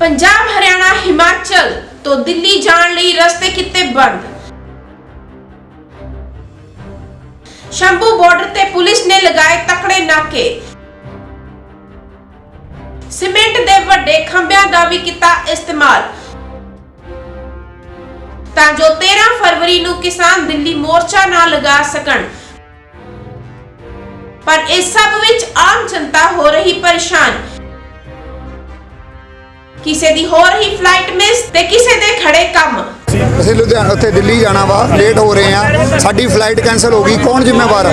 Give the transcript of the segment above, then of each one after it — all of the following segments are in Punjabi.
ਪੰਜਾਬ, ਹਰਿਆਣਾ, ਹਿਮਾਚਲ ਤੋਂ ਦਿੱਲੀ ਜਾਣ ਲਈ ਰਸਤੇ ਕਿਤੇ ਬੰਦ। ਸ਼ੰਭੂ ਬਾਰਡਰ ਤੇ ਪੁਲਿਸ ਨੇ ਲਗਾਏ ਤਕੜੇ ਨਾਕੇ। ਸੀਮੈਂਟ ਦੇ ਵੱਡੇ ਖੰਭਿਆਂ ਦਾ ਵੀ ਕੀਤਾ ਇਸਤੇਮਾਲ। ਤਾਂ ਜੋ 13 ਫਰਵਰੀ ਨੂੰ ਕਿਸਾਨ ਦਿੱਲੀ ਮੋਰਚਾ ਨਾ ਲਗਾ ਸਕਣ। ਪਰ ਇਸ ਸਭ ਵਿੱਚ ਆਮ ਜਨਤਾ ਹੋ ਰਹੀ ਪਰੇਸ਼ਾਨ। ਕਿਸੇ ਦੀ ਹੋ ਰਹੀ ਫਲਾਈਟ ਮਿਸ ਤੇ ਕਿਸੇ ਦੇ ਖੜੇ ਕੰਮ। ਅਸੀਂ ਲੁਧਿਆਣਾ ਉੱਥੇ ਦਿੱਲੀ ਜਾਣਾ ਵਾ ਲੇਟ ਹੋ ਰਹੇ ਆ। ਸਾਡੀ ਫਲਾਈਟ ਕੈਨਸਲ ਹੋ ਗਈ। ਕੌਣ ਜ਼ਿੰਮੇਵਾਰ ਹੈ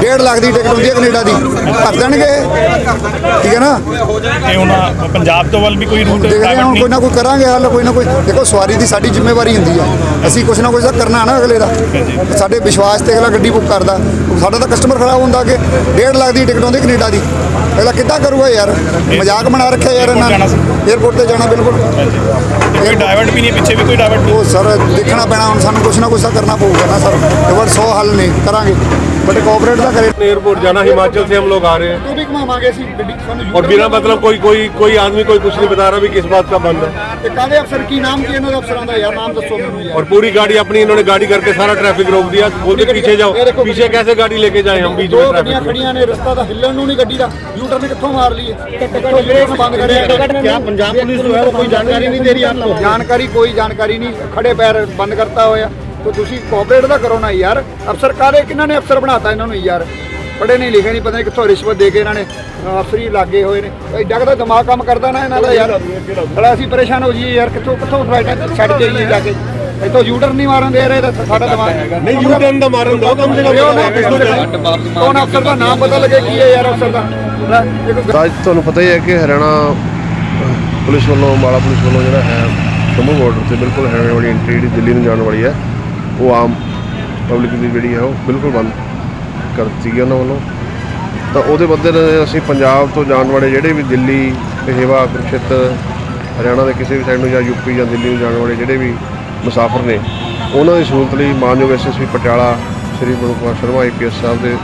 1.5 ਲੱਖ ਦੀ ਟਿਕਟ ਹੁੰਦੀ ਹੈ ਕੈਨੇਡਾ ਦੀ। ਭਰ ਦੇਣਗੇ ਠੀਕ ਹੈ ਨਾ? ਤੇ ਹੁਣ ਪੰਜਾਬ ਤੋਂ ਵੱਲ ਵੀ ਕੋਈ ਰੂਟ ਦੇਖਦੇ ਹਾਂ ਕੋਈ ਨਾ ਕੋਈ ਕਰਾਂਗੇ ਹੱਲ ਕੋਈ ਨਾ ਕੋਈ। ਦੇਖੋ ਸਵਾਰੀ ਦੀ ਸਾਡੀ ਜ਼ਿੰਮੇਵਾਰੀ ਹੁੰਦੀ ਆ। ਅਸੀਂ ਕੁਛ ਨਾ ਕੁਛ ਤਾਂ ਕਰਨਾ ਨਾ ਅਗਲੇ ਦਾ। ਸਾਡੇ ਵਿਸ਼ਵਾਸ ਤੇ ਅਗਲਾ ਗੱਡੀ ਬੁੱਕ ਕਰਦਾ। ਸਾਡਾ ਤਾਂ ਕਸਟਮਰ ਖਰਾਬ ਹੁੰਦਾ ਕਿ 1.5 ਲੱਖ ਦੀ ਟਿਕਟ ਹੁੰਦੀ ਕੈਨੇਡਾ ਦੀ। ਅਗਲਾ ਕਿੱਦਾਂ ਕਰੂਗਾ ਯਾਰ? ਮਜ਼ਾਕ ਬਣਾ ਰੱਖਿਆ ਯਾਰ ਇਹਨਾਂ। ਨੇ। 에어ਪੋਰਟ ਤੇ ਜਾਣਾ ਬਿਲਕੁਲ। ਕੋਈ ਡਾਇਵਰਟ ਵੀ ਨਹੀਂ ਪਿੱਛੇ ਵੀ ਕੋਈ ਡਾਇਵਰਟ ਨਹੀਂ ਉਹ ਸਰ ਦੇਖਣਾ ਪੈਣਾ ਹੁਣ ਸਾਨੂੰ ਕੁਛ ਨਾ ਕੁਛ ਤਾਂ ਕਰਨਾ ਪਊਗਾ ਨਾ ਸਰ ਡਬਲ 100 ਹੱਲ ਨਹੀਂ ਕਰਾਂਗੇ ਬਟ ਕੋਆਪਰੇਟ ਤਾਂ ਕਰੇ एयरपोर्ट जाना हिमाचल से हम लोग आ रहे हैं ਤੂੰ ਵੀ ਘਮਾਵਾਂਗੇ ਅਸੀਂ ਗੱਡੀ ਸਾਨੂੰ और बिना मतलब कोई कोई कोई आदमी कोई कुछ नहीं बता रहा भी किस बात का बंद है ਤੇ ਕਾਹਦੇ ਅਫਸਰ ਕੀ ਨਾਮ ਕੀ ਇਹਨਾਂ ਦੇ ਅਫਸਰਾਂ ਦਾ ਯਾਰ ਨਾਮ ਦੱਸੋ ਮੈਨੂੰ ਯਾਰ और पूरी गाड़ी अपनी इन्होंने गाड़ी करके सारा ट्रैफिक रोक दिया बोलते पीछे जाओ पीछे कैसे गाड़ी लेके जाए हम बीच ਦੋ में ਗੱਡੀਆਂ ट्रैफिक ਖੜੀਆਂ ਨੇ ਰਸਤਾ ਤਾਂ ਹਿੱਲਣ ਨੂੰ ਨਹੀਂ ਗੱਡੀ ਦਾ ਯੂ ਟਰਨ ਕਿੱਥੋਂ ਮਾਰ ਲਈਏ ਕਿੱਥੋਂ ਯੂਟਰਨ ਬੰਦ ਕਰਿਆ क्या पंजाब पुलिस जो है वो कोई जानकारी नहीं दे रही आपको ਜਾਣਕਾਰੀ ਕੋਈ ਜਾਣਕਾਰੀ ਨਹੀਂ ਖੜੇ ਪੈਰ ਬੰਦ ਕਰਤਾ ਹੋਇਆ। ਤੋ ਤੁਸੀਂ ਕੋਆਪਰੇਟ ਦਾ ਕਰੋ ਨਾ ਯਾਰ। ਅਫਸਰ ਕਾਦੇ ਕਿਹਨਾਂ ਨੇ ਅਫਸਰ ਬਣਾਤਾ ਇਹਨਾਂ ਨੂੰ ਯਾਰ? ਪੜੇ ਨਹੀਂ ਲਿਖੇ ਨਹੀਂ ਪਤਾ ਨਹੀਂ ਕਿੱਥੋਂ ਰਿਸ਼ਵਤ ਦੇ ਕੇ ਇਹਨਾਂ ਨੇ ਅਫਸਰੀ ਲੱਗੇ ਹੋਏ ਨੇ। ਐਡਾ ਕਦਾ ਦਿਮਾਗ ਕੰਮ ਕਰਦਾ ਨਾ ਇਹਨਾਂ ਦਾ ਯਾਰ। ਬੜਾ ਅਸੀਂ ਪਰੇਸ਼ਾਨ ਹੋ ਜਾਈਏ ਯਾਰ ਕਿੱਥੋਂ ਕਿੱਥੋਂ ਫਲਾਈਟ ਛੱਡ ਕੇ ਜਾ ਕੇ? ਇਤੋਂ ਯੂਟਰ ਨਹੀਂ ਮਾਰਨ ਦੇ ਰਹੇ ਸਾਡਾ ਦਿਮਾਗ ਨਹੀਂ ਯੂਟਰਨ ਦਾ ਮਾਰਨ ਦੋ ਕੰਮ ਦੇ ਕੋਣ ਅਫਸਰ ਦਾ ਨਾਮ ਪਤਾ ਲੱਗੇ ਕੀ ਹੈ ਯਾਰ ਅਫਸਰ ਦਾ? ਤੁਹਾਨੂੰ ਪਤਾ ਹੀ ਹੈ ਕਿ ਹਰਿਆਣਾ ਪੁਲਿਸ ਵੱਲੋਂ ਅੰਬਾਲਾ ਪੁਲਿਸ ਵੱਲੋਂ ਜਿਹੜਾ ਹੈ ਸ਼ੰਭੂ ਬਾਰਡਰ ਤੇ ਬਿਲਕੁਲ ਹਰਿਆਣਾ ਵਾਲੀ ਐਂਟਰੀ ਜਿਹੜੀ ਦਿੱਲੀ ਨੂੰ ਜਾਣ ਵਾਲੀ ਹੈ, ਉਹ ਆਮ ਪਬਲਿਕ ਦੀ ਜਿਹੜੀ ਹੈ, ਉਹ ਬਿਲਕੁਲ ਬੰਦ ਕਰ ਦਿੱਤੀ ਗਈ ਉਹਨਾਂ ਵੱਲੋਂ। ਤਾਂ ਉਹਦੇ ਬਦਲੇ ਅਸੀਂ ਪੰਜਾਬ ਤੋਂ ਜਾਣ ਵਾਲੇ ਜਿਹੜੇ ਵੀ ਦਿੱਲੀ, ਪਹੇਵਾ, ਕੁਰਕਸ਼ੇਤਰ, ਹਰਿਆਣਾ ਦੇ ਕਿਸੇ ਵੀ ਸਾਈਡ ਨੂੰ ਜਾਂ ਯੂਪੀ ਜਾਂ ਦਿੱਲੀ ਨੂੰ ਜਾਣ ਵਾਲੇ ਜਿਹੜੇ ਵੀ ਮੁਸਾਫਰ ਨੇ, ਉਹਨਾਂ ਦੀ ਸਹੂਲਤ ਲਈ ਮਾਨਯੋਗ ਐਸਐਸਪੀ ਪਟਿਆਲਾ, ਸ਼੍ਰੀ ਗੁਰੂ ਕੁਮਾਰ ਸ਼ਰਮਾ ਆਈਪੀਐਸ ਸਾਹਿਬ ਦੇ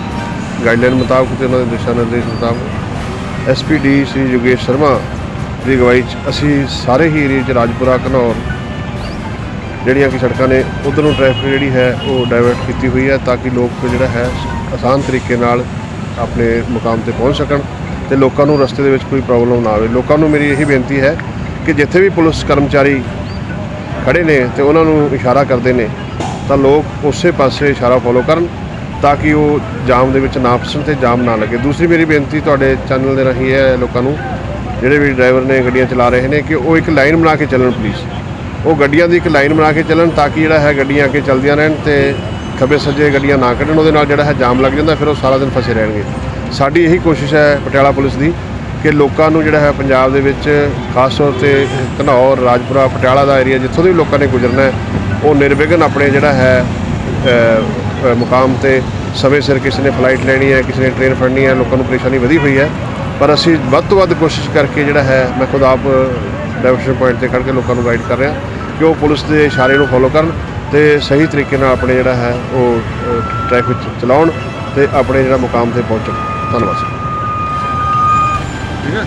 ਗਾਈਡਲਾਈਨ ਮੁਤਾਬਕ ਤੇ ਉਹਨਾਂ ਦੇ ਦਿਸ਼ਾ ਨਿਰਦੇਸ਼ ਮੁਤਾਬਕ ਐਸਪੀਡੀ ਸ਼੍ਰੀ ਯੋਗੇਸ਼ ਸ਼ਰਮਾ ਦੀ ਅਗਵਾਈ 'ਚ ਅਸੀਂ ਸਾਰੇ ਹੀ ਏਰੀਏ 'ਚ ਰਾਜਪੁਰਾ, ਘਨੌਰ ਜਿਹੜੀਆਂ ਕਿ ਸੜਕਾਂ ਨੇ, ਉਧਰ ਨੂੰ ਟ੍ਰੈਫਿਕ ਜਿਹੜੀ ਹੈ ਉਹ ਡਾਇਵਰਟ ਕੀਤੀ ਹੋਈ ਹੈ ਤਾਂ ਕਿ ਲੋਕ ਜਿਹੜਾ ਹੈ ਆਸਾਨ ਤਰੀਕੇ ਨਾਲ ਆਪਣੇ ਮੁਕਾਮ ਤੇ ਪਹੁੰਚ ਸਕਣ ਤੇ ਲੋਕਾਂ ਨੂੰ ਰਸਤੇ ਦੇ ਵਿੱਚ ਕੋਈ ਪ੍ਰੋਬਲਮ ਨਾ ਆਵੇ। ਲੋਕਾਂ ਨੂੰ ਮੇਰੀ ਇਹੀ ਬੇਨਤੀ ਹੈ ਕਿ ਜਿੱਥੇ ਵੀ ਪੁਲਿਸ ਕਰਮਚਾਰੀ ਖੜੇ ਨੇ ਤੇ ਉਹਨਾਂ ਨੂੰ ਇਸ਼ਾਰਾ ਕਰਦੇ ਨੇ, ਤਾਂ ਲੋਕ ਉਸੇ ਪਾਸੇ ਇਸ਼ਾਰਾ ਫੋਲੋ ਕਰਨ ਤਾਂ ਕਿ ਉਹ ਜਾਮ ਦੇ ਵਿੱਚ ਨਾ ਫਸਣ ਤੇ ਜਾਮ ਨਾ ਲੱਗੇ। ਦੂਸਰੀ ਮੇਰੀ ਬੇਨਤੀ ਤੁਹਾਡੇ ਚੈਨਲ ਦੇ ਰਾਹੀਂ ਹੈ ਲੋਕਾਂ ਨੂੰ ਜਿਹੜੇ ਵੀ ਡਰਾਈਵਰ ਨੇ ਗੱਡੀਆਂ ਚਲਾ ਰਹੇ ਨੇ ਕਿ ਉਹ ਇੱਕ ਲਾਈਨ ਬਣਾ ਕੇ ਚੱਲਣ ਪਲੀਜ਼ ਉਹ ਗੱਡੀਆਂ ਦੀ ਇੱਕ ਲਾਈਨ ਬਣਾ ਕੇ ਚੱਲਣ ਤਾਂ ਕਿ ਜਿਹੜਾ ਹੈ ਗੱਡੀਆਂ ਅੱਗੇ ਚੱਲਦੀਆਂ ਰਹਿਣ ਤੇ ਖੱਬੇ ਸੱਜੇ ਗੱਡੀਆਂ ਨਾ ਕੱਢਣ, ਉਹਦੇ ਨਾਲ ਜਿਹੜਾ ਹੈ ਜਾਮ ਲੱਗ ਜਾਂਦਾ, ਫਿਰ ਉਹ ਸਾਰਾ ਦਿਨ ਫਸੇ ਰਹਿਣਗੇ। ਸਾਡੀ ਇਹੀ ਕੋਸ਼ਿਸ਼ ਹੈ ਪਟਿਆਲਾ ਪੁਲਿਸ ਦੀ ਕਿ ਲੋਕਾਂ ਨੂੰ ਜਿਹੜਾ ਹੈ ਪੰਜਾਬ ਦੇ ਵਿੱਚ, ਖਾਸ ਤੌਰ ਤੇ ਧਨੌਰ ਰਾਜਪੁਰਾ, ਪਟਿਆਲਾ ਦਾ ਏਰੀਆ ਜਿੱਥੋਂ ਦੇ ਵੀ ਲੋਕਾਂ ਨੇ ਗੁਜ਼ਰਨਾ ਹੈ, ਉਹ ਨਿਰਵਿਘਨ ਆਪਣੇ ਜਿਹੜਾ ਹੈ ਮੁਕਾਮ ਤੇ ਸਮੇਂ ਸਿਰ ਕਿਸੇ ਨੇ ਫਲਾਈਟ ਲੈਣੀ ਹੈ, ਕਿਸੇ ਨੇ ਟ੍ਰੇਨ ਫੜਨੀ ਹੈ, ਲੋਕਾਂ ਨੂੰ ਪਰੇਸ਼ਾਨੀ ਵਧੀ ਹੋਈ ਹੈ। ਪਰ ਅਸੀਂ ਵੱਧ ਤੋਂ ਵੱਧ ਕੋਸ਼ਿਸ਼ ਕਰਕੇ ਜਿਹੜਾ ਹੈ, ਮੈਂ ਖੁਦ ਆਪ ਡਾਇਵਰਸ਼ਨ ਪੁਆਇੰਟ ਤੇ ਖੜ੍ਹ ਕੇ ਲੋਕਾਂ ਨੂੰ ਗਾਈਡ ਕਰ ਰਿਹਾ, ਕਿ ਉਹ ਪੁਲਿਸ ਦੇ ਇਸ਼ਾਰੇ ਨੂੰ ਫੋਲੋ ਕਰਨ ਤੇ ਸਹੀ ਤਰੀਕੇ ਨਾਲ ਆਪਣੇ ਜਿਹੜਾ ਹੈ, ਉਹ ਟ੍ਰੈਫਿਕ ਚਲਾਉਣ ਤੇ ਆਪਣੇ ਜਿਹੜਾ ਮੁਕਾਮ ਤੇ ਪਹੁੰਚਣ। ਧੰਨਵਾਦ ਠੀਕ ਹੈ।